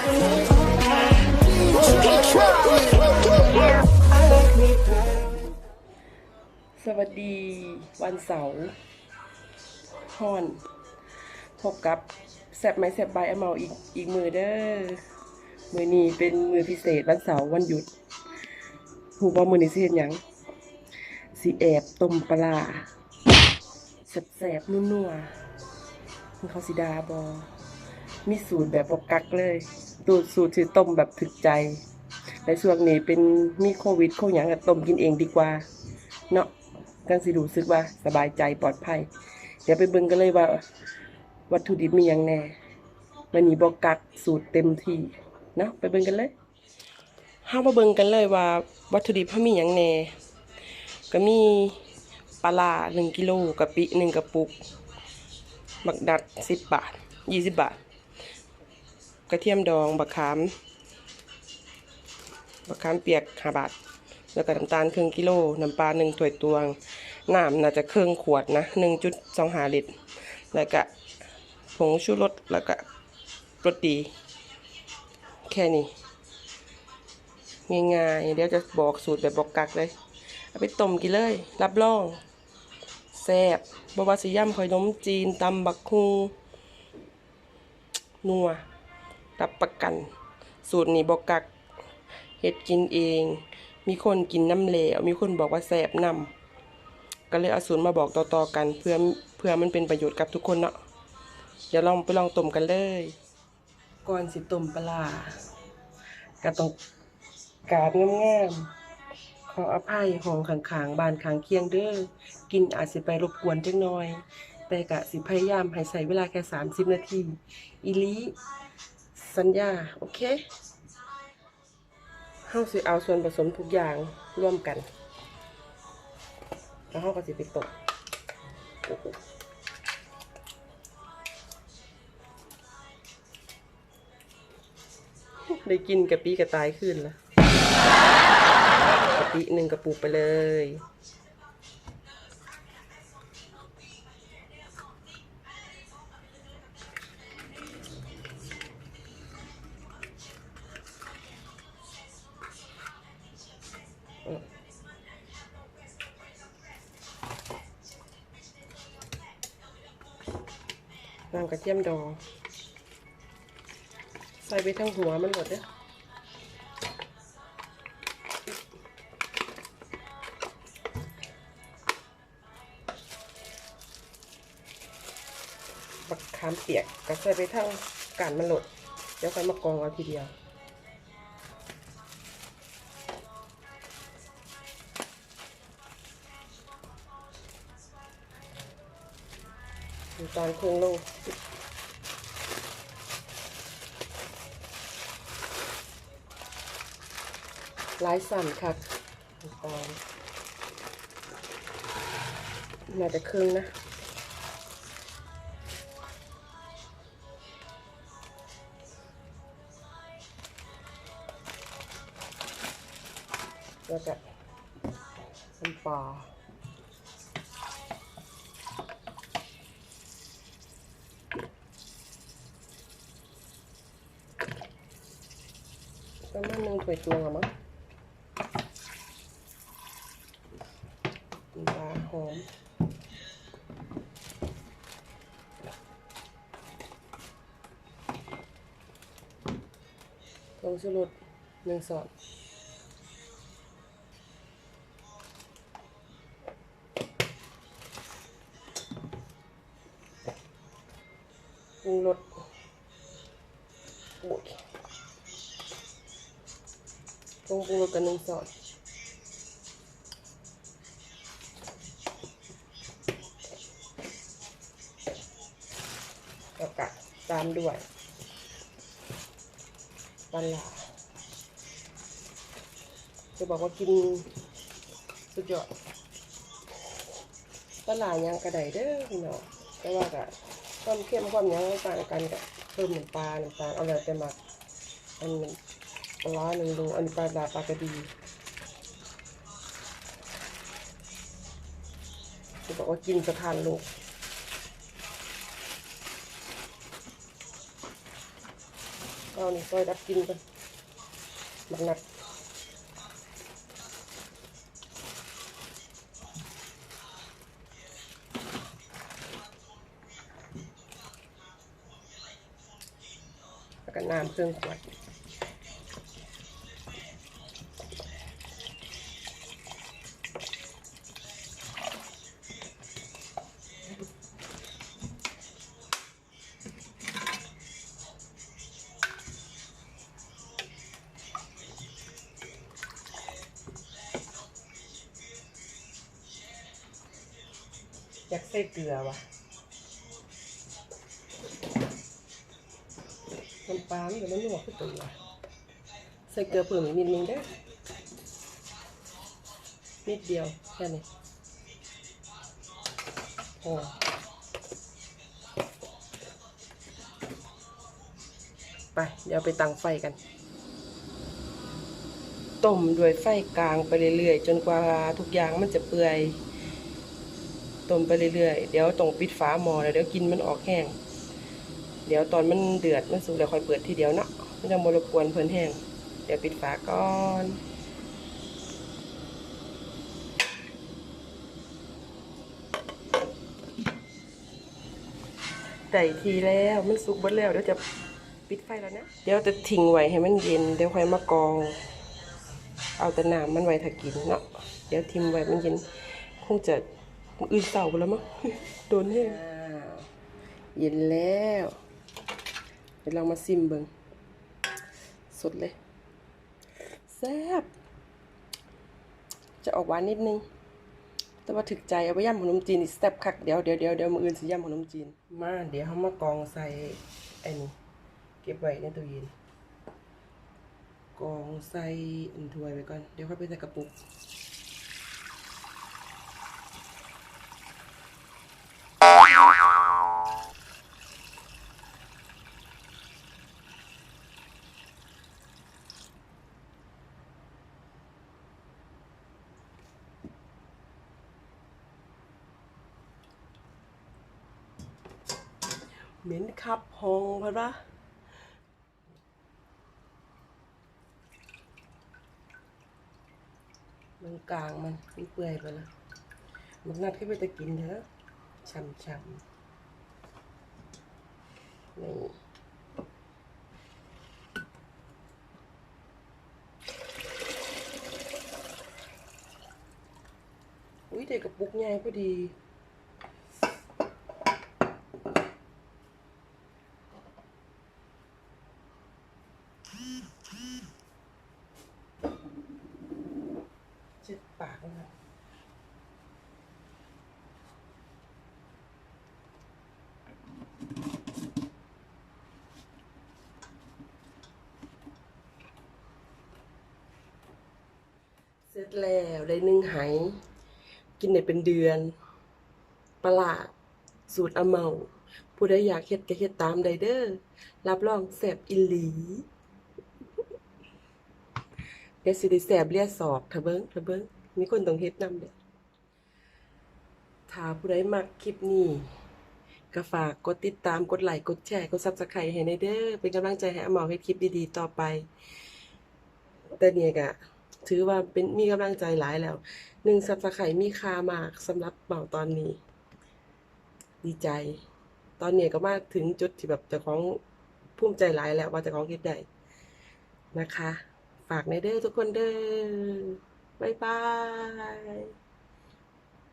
สวัสดีวันเสาร์ฮอน พบกับแซบไม้แซบใบอเมาอีกอีกมือเด้อมือนี้เป็นมือพิเศษวันเสาร์วันหยุดหูบอมือนี้สิเห็นยังสีแอบต้มปลาร้าแสบๆนัวๆมันเขาสีดาบอ มีสูตรแบบบกักเลย สูตรสูตรถือต้มแบบถึกใจในช่วงนี้เป็นมีโควิดโคหยังก็ต้มกินเองดีกว่า เนาะกันสิรู้สึกว่าสบายใจปลอดภัย เดี๋ยวไปเบิ่งกันเลยว่า วัตถุดิบมีหยังแน่มันนี้บอกกักสูตรเต็มที่เนาะไปเบิ่งกันเลยเฮามาเบิ่งกันเลยว่า วัตถุดิบเฮามีหยังแน่ก็มีปลาร้า1กิโลกะปิ1กระปุกบักดัด10บบาท20บาท กระเทียมดองบักขามบักขามเปียก5บาท แล้วก็น้ำตาลครึ่งกิโล น้ำปลาหนึ่งถ้วยตวง น้ำน่าจะครึ่งขวดนะหนึ่งจุดสองหาลิตร แล้วก็ผงชูรส แล้วก็รสดี แค่นี้ ง่ายๆ เดี๋ยวจะบอกสูตรแบบบอกกักเลย เอาไปต้มกินเลย รับรองแซ่บบว่าสิย่ำข่อยนมจีนตำบักคุงนัว รับประกัน สูตรนี้บอกกักเฮ็ดกินเอง มีคนกินน้ำเหลวมีคนบอกว่าแสบน้ำก็เลยเอาสูตรมาบอกต่อๆกัน เพื่อเพื่อมันเป็นประโยชน์กับทุกคนเนาะเดี๋ยวลองไปลองต้มกันเลย ก่อนสิต้มปลาก็ต้องกาบงามๆขออภัยห้องข้างๆบ้านข้างเคียงเด้อกินอาจสิไปรบกวนจังหน่อย แต่กะสิพยายามให้ใส่เวลาแค่ 30 นาที อีลี สัญญา โอเคเฮาสิเอาส่วนผสมทุกอย่างร่วมกัน แล้วเฮาก็สิไปตกได้กินกะปิกระตายขึ้นล้วกะปิหนึ่งกระปุกไปเลย น้ำกระเทียมดอง ใส่ไปทั้งหัวมันหมดเด้อบักขามเปียกก็ใส่ไปทั้งการมันหลด เดี๋ยวค่อยมากองเอาทีเดียว น้ำตาลครึ่งโลหลายสั่นค่ะน้ำตาลน่าจะครึ่งนะแล้วก็น้ำปลา ประมานหนึ่งถ้วยตวงอะมั้งปลาหอมผงชูรสหนึ่งช้อน ปรุงปรุงรสกันหนึ่งช้อนแล้วก็ตามด้วยปลาร้าจะบอกว่ากินสุดยอดปลาร้ายังกระไดเด้อพี่น้องแต่ว่าก็ความเข้มความหยังต่างกันกับเพิ่มน้ำปลาน้ำตาลเอาเลยแต่มักอันนี้ ปลาร้าหนึ่งโลอันนี้ปลาดาปลากระดีจะบอกว่ากินสะทานโลกก็เอานี่ซอยดับกินกันหนักหนักแล้วก็น้ำเครื่องขวด อยากใส่เกลือวะน้ำปลามันก็มันนัวขึ้นตัวใส่เกลือเพิ่มอีกนิดนึงได้นิดเดียวแค่นี้พอไป เดี๋ยวไปตั้งไฟกันต้มด้วยไฟกลางไปเรื่อยๆ จนกว่าทุกอย่างมันจะเปื่อย ต้มไปเรื่อยๆ เดี๋ยวต้องปิดฝาหม้อแล้วเดี๋ยวกินมันออกแห้ง เดี๋ยวตอนมันเดือดมันสุกแล้วค่อยเปิดทีเดียวเนาะไม่ต้องมรบกวนเพลินแห้ง เดี๋ยวปิดฝาก่อนได้ทีแล้วมันสุกหมดแล้วเดี๋ยวจะปิดไฟแล้วนะ เดี๋ยวจะทิ้งไว้ให้มันเย็นเดี๋ยวค่อยมากรอง เอาแต่น้ำมันไว้ถ้ากินเนาะเดี๋ยวทิ้งไว้มันเย็นคงจะ อื่นเสาแล้วมั้งโดนแห้งเย็นแล้วเดี๋ยวเรามาซิมเบิงสดเลยแซ่บจะออกหวานนิดนึง แต่ว่าถึกใจเอาไปย่ำขนมจีนอีกแซ่บคักเดี๋ยวเดี๋ยวเดี๋ยวเดี๋ยวมืออื่นสิย่ำขนมจีน มาเดี๋ยวเขามากองใส่ไอ้นี่เก็บไว้ในตู้เย็นกองใส่อันถ้วยไว้ก่อน เดี๋ยวค่อยไปใส่กระปุก เหม็นขับหองพะระมันกลางมันมันเปื่อยไปแล้วมันนัดขึ้นไปจะกินเถอะช่ำช่ำนี่อุ้ยเด็กกับปุกใหญ่พอดี เช็ดปากนะครับเสร็จแล้วได้นึ่งไหกินได้เป็นเดือนปลาร้าสูตรอเมา ผู้ใดอยากเฮ็ดก็เฮ็ดตามได้เด้อรับรองแซ่บอิหลี เดี๋ยวสิได้แสบเลียสอบเถอะเบิ้งเถอะเบิ้งมีคนต้องเฮ็ดนำเด้อถ้าผู้ใดมักคลิปนี้ก็ฝากกดติดตามกดไลค์กดแชร์กด Subscribe ให้ในเด้อเป็นกำลังใจให้อมอเฮ็ดคลิปดีๆต่อไป แต่เนี่ยก็ถือว่าเป็นมีกำลังใจหลายแล้วหนึ่ง Subscribe มีค่ามากสำหรับเหมาตอนนี้ ดีใจ ตอนนี้ก็มาถึงจุดที่แบบจ้าของภูมิใจหลายแล้วว่าจ้าของเฮ็ดได้นะคะ ฝากในเด้อทุกคนเด้อบ๊ายบาย